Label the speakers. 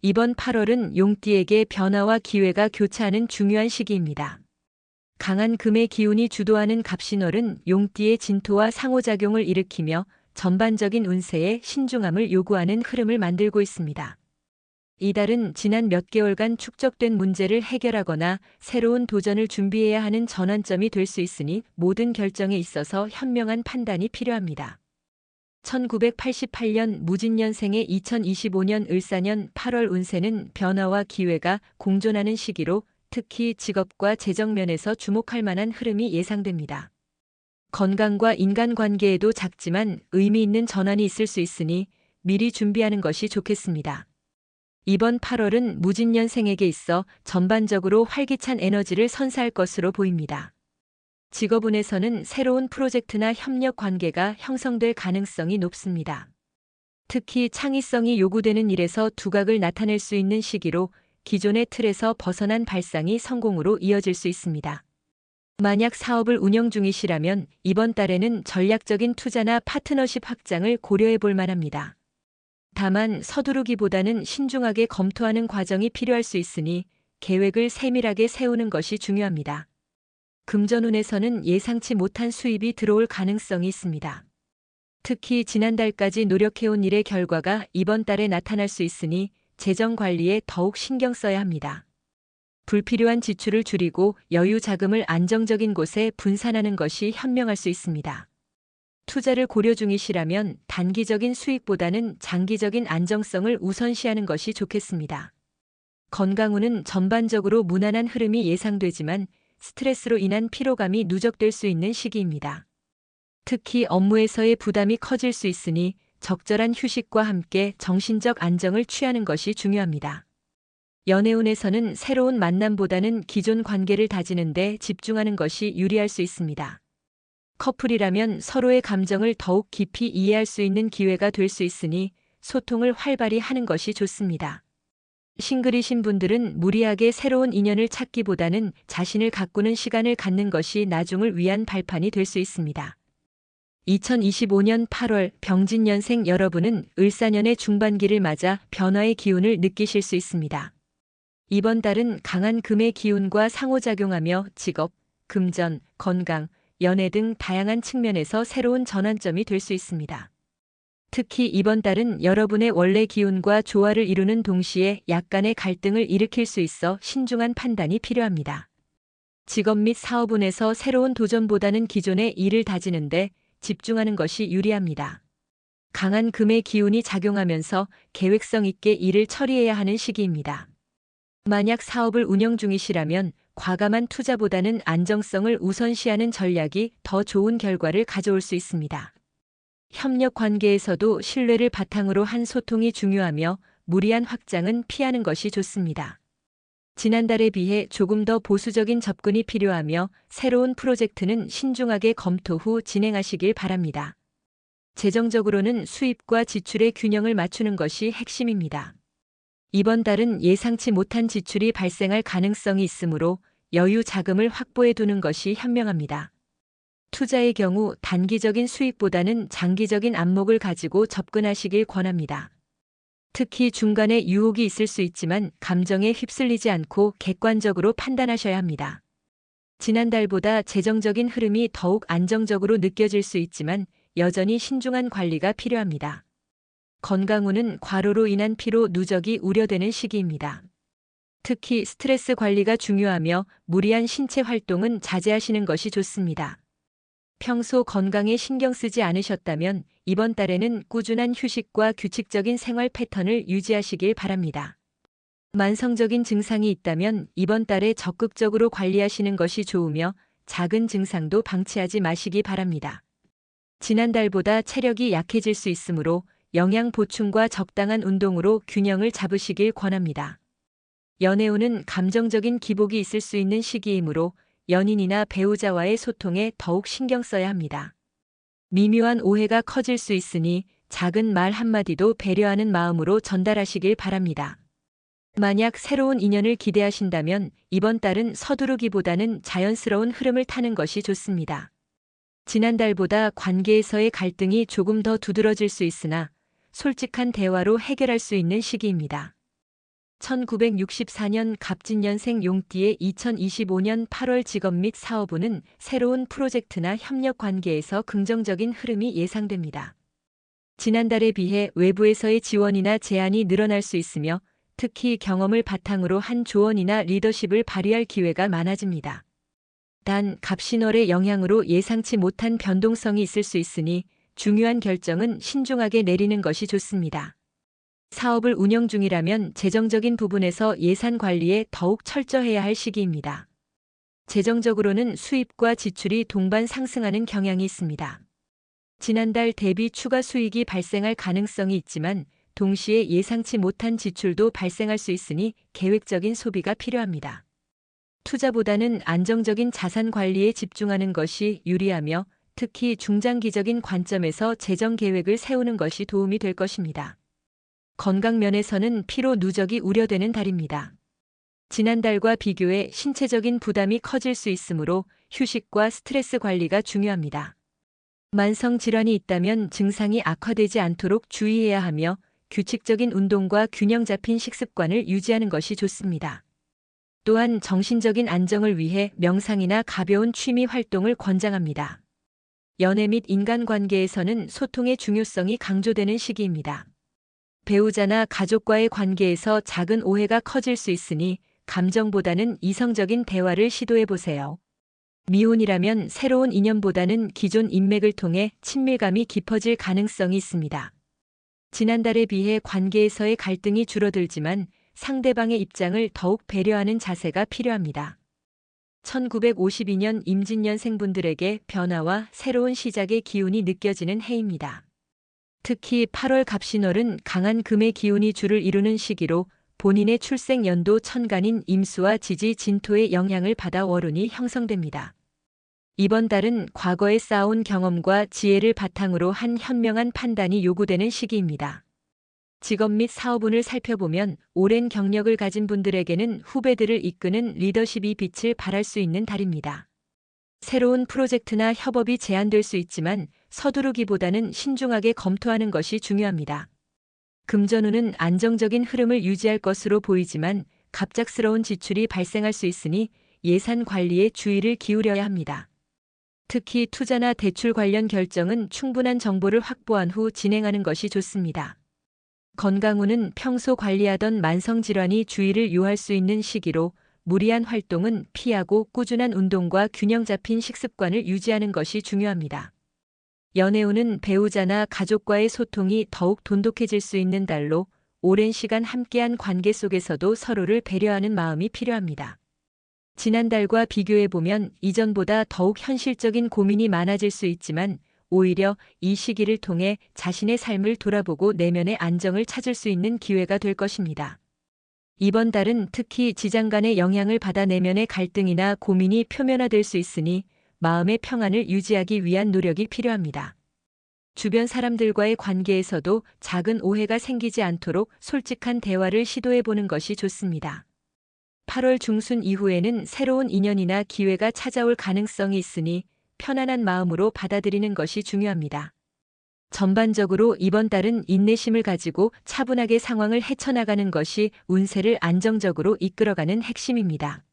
Speaker 1: 이번 8월은 용띠에게 변화와 기회가 교차하는 중요한 시기입니다. 강한 금의 기운이 주도하는 갑신월은 용띠의 진토와 상호작용을 일으키며 전반적인 운세에 신중함을 요구하는 흐름을 만들고 있습니다. 이달은 지난 몇 개월간 축적된 문제를 해결하거나 새로운 도전을 준비해야 하는 전환점이 될 수 있으니 모든 결정에 있어서 현명한 판단이 필요합니다. 1988년 무진년생의 2025년 을사년 8월 운세는 변화와 기회가 공존하는 시기로 특히 직업과 재정 면에서 주목할 만한 흐름이 예상됩니다. 건강과 인간관계에도 작지만 의미 있는 전환이 있을 수 있으니 미리 준비하는 것이 좋겠습니다. 이번 8월은 무진년생에게 있어 전반적으로 활기찬 에너지를 선사할 것으로 보입니다. 직업운에서는 새로운 프로젝트나 협력 관계가 형성될 가능성이 높습니다. 특히 창의성이 요구되는 일에서 두각을 나타낼 수 있는 시기로 기존의 틀에서 벗어난 발상이 성공으로 이어질 수 있습니다. 만약 사업을 운영 중이시라면 이번 달에는 전략적인 투자나 파트너십 확장을 고려해 볼 만합니다. 다만 서두르기보다는 신중하게 검토하는 과정이 필요할 수 있으니 계획을 세밀하게 세우는 것이 중요합니다. 금전운에서는 예상치 못한 수입이 들어올 가능성이 있습니다. 특히 지난달까지 노력해온 일의 결과가 이번 달에 나타날 수 있으니 재정 관리에 더욱 신경 써야 합니다. 불필요한 지출을 줄이고 여유 자금을 안정적인 곳에 분산하는 것이 현명할 수 있습니다. 투자를 고려 중이시라면 단기적인 수익보다는 장기적인 안정성을 우선시하는 것이 좋겠습니다. 건강운은 전반적으로 무난한 흐름이 예상되지만 스트레스로 인한 피로감이 누적될 수 있는 시기입니다. 특히 업무에서의 부담이 커질 수 있으니 적절한 휴식과 함께 정신적 안정을 취하는 것이 중요합니다. 연애운에서는 새로운 만남보다는 기존 관계를 다지는데 집중하는 것이 유리할 수 있습니다. 커플이라면 서로의 감정을 더욱 깊이 이해할 수 있는 기회가 될 수 있으니 소통을 활발히 하는 것이 좋습니다. 싱글이신 분들은 무리하게 새로운 인연을 찾기보다는 자신을 가꾸는 시간을 갖는 것이 나중을 위한 발판이 될 수 있습니다. 2025년 8월 병진년생 여러분은 을사년의 중반기를 맞아 변화의 기운을 느끼실 수 있습니다. 이번 달은 강한 금의 기운과 상호작용하며 직업, 금전, 건강, 연애 등 다양한 측면에서 새로운 전환점이 될 수 있습니다. 특히 이번 달은 여러분의 원래 기운과 조화를 이루는 동시에 약간의 갈등을 일으킬 수 있어 신중한 판단이 필요합니다. 직업 및 사업운에서 새로운 도전보다는 기존의 일을 다지는데 집중하는 것이 유리합니다. 강한 금의 기운이 작용하면서 계획성 있게 일을 처리해야 하는 시기입니다. 만약 사업을 운영 중이시라면 과감한 투자보다는 안정성을 우선시하는 전략이 더 좋은 결과를 가져올 수 있습니다. 협력 관계에서도 신뢰를 바탕으로 한 소통이 중요하며 무리한 확장은 피하는 것이 좋습니다. 지난달에 비해 조금 더 보수적인 접근이 필요하며 새로운 프로젝트는 신중하게 검토 후 진행하시길 바랍니다. 재정적으로는 수입과 지출의 균형을 맞추는 것이 핵심입니다. 이번 달은 예상치 못한 지출이 발생할 가능성이 있으므로 여유 자금을 확보해 두는 것이 현명합니다. 투자의 경우 단기적인 수익보다는 장기적인 안목을 가지고 접근하시길 권합니다. 특히 중간에 유혹이 있을 수 있지만 감정에 휩쓸리지 않고 객관적으로 판단하셔야 합니다. 지난달보다 재정적인 흐름이 더욱 안정적으로 느껴질 수 있지만 여전히 신중한 관리가 필요합니다. 건강운은 과로로 인한 피로 누적이 우려되는 시기입니다. 특히 스트레스 관리가 중요하며 무리한 신체 활동은 자제하시는 것이 좋습니다. 평소 건강에 신경 쓰지 않으셨다면 이번 달에는 꾸준한 휴식과 규칙적인 생활 패턴을 유지하시길 바랍니다. 만성적인 증상이 있다면 이번 달에 적극적으로 관리하시는 것이 좋으며 작은 증상도 방치하지 마시기 바랍니다. 지난달보다 체력이 약해질 수 있으므로 영양 보충과 적당한 운동으로 균형을 잡으시길 권합니다. 연애운은 감정적인 기복이 있을 수 있는 시기이므로 연인이나 배우자와의 소통에 더욱 신경 써야 합니다. 미묘한 오해가 커질 수 있으니 작은 말 한마디도 배려하는 마음으로 전달하시길 바랍니다. 만약 새로운 인연을 기대하신다면 이번 달은 서두르기보다는 자연스러운 흐름을 타는 것이 좋습니다. 지난달보다 관계에서의 갈등이 조금 더 두드러질 수 있으나 솔직한 대화로 해결할 수 있는 시기입니다. 1964년 갑진년생 용띠의 2025년 8월 직업 및 사업운은 새로운 프로젝트나 협력 관계에서 긍정적인 흐름이 예상됩니다. 지난달에 비해 외부에서의 지원이나 제안이 늘어날 수 있으며 특히 경험을 바탕으로 한 조언이나 리더십을 발휘할 기회가 많아집니다. 단 갑신월의 영향으로 예상치 못한 변동성이 있을 수 있으니 중요한 결정은 신중하게 내리는 것이 좋습니다. 사업을 운영 중이라면 재정적인 부분에서 예산 관리에 더욱 철저해야 할 시기입니다. 재정적으로는 수입과 지출이 동반 상승하는 경향이 있습니다. 지난달 대비 추가 수익이 발생할 가능성이 있지만 동시에 예상치 못한 지출도 발생할 수 있으니 계획적인 소비가 필요합니다. 투자보다는 안정적인 자산 관리에 집중하는 것이 유리하며 특히 중장기적인 관점에서 재정 계획을 세우는 것이 도움이 될 것입니다. 건강 면에서는 피로 누적이 우려되는 달입니다. 지난달과 비교해 신체적인 부담이 커질 수 있으므로 휴식과 스트레스 관리가 중요합니다. 만성 질환이 있다면 증상이 악화되지 않도록 주의해야 하며 규칙적인 운동과 균형 잡힌 식습관을 유지하는 것이 좋습니다. 또한 정신적인 안정을 위해 명상이나 가벼운 취미 활동을 권장합니다. 연애 및 인간관계에서는 소통의 중요성이 강조되는 시기입니다. 배우자나 가족과의 관계에서 작은 오해가 커질 수 있으니 감정보다는 이성적인 대화를 시도해 보세요. 미혼이라면 새로운 인연보다는 기존 인맥을 통해 친밀감이 깊어질 가능성이 있습니다. 지난달에 비해 관계에서의 갈등이 줄어들지만 상대방의 입장을 더욱 배려하는 자세가 필요합니다. 1952년 임진년생분들에게 변화와 새로운 시작의 기운이 느껴지는 해입니다. 특히 8월 갑신월은 강한 금의 기운이 주를 이루는 시기로 본인의 출생 연도 천간인 임수와 지지 진토의 영향을 받아 월운이 형성됩니다. 이번 달은 과거에 쌓아온 경험과 지혜를 바탕으로 한 현명한 판단이 요구되는 시기입니다. 직업 및 사업운을 살펴보면 오랜 경력을 가진 분들에게는 후배들을 이끄는 리더십이 빛을 발할 수 있는 달입니다. 새로운 프로젝트나 협업이 제안될 수 있지만 서두르기보다는 신중하게 검토하는 것이 중요합니다. 금전운은 안정적인 흐름을 유지할 것으로 보이지만 갑작스러운 지출이 발생할 수 있으니 예산 관리에 주의를 기울여야 합니다. 특히 투자나 대출 관련 결정은 충분한 정보를 확보한 후 진행하는 것이 좋습니다. 건강운은 평소 관리하던 만성질환이 주의를 요할 수 있는 시기로 무리한 활동은 피하고 꾸준한 운동과 균형 잡힌 식습관을 유지하는 것이 중요합니다. 연애운은 배우자나 가족과의 소통이 더욱 돈독해질 수 있는 달로 오랜 시간 함께한 관계 속에서도 서로를 배려하는 마음이 필요합니다. 지난달과 비교해보면 이전보다 더욱 현실적인 고민이 많아질 수 있지만 오히려 이 시기를 통해 자신의 삶을 돌아보고 내면의 안정을 찾을 수 있는 기회가 될 것입니다. 이번 달은 특히 지장 간의 영향을 받아 내면의 갈등이나 고민이 표면화될 수 있으니 마음의 평안을 유지하기 위한 노력이 필요합니다. 주변 사람들과의 관계에서도 작은 오해가 생기지 않도록 솔직한 대화를 시도해 보는 것이 좋습니다. 8월 중순 이후에는 새로운 인연이나 기회가 찾아올 가능성이 있으니 편안한 마음으로 받아들이는 것이 중요합니다. 전반적으로 이번 달은 인내심을 가지고 차분하게 상황을 헤쳐나가는 것이 운세를 안정적으로 이끌어가는 핵심입니다.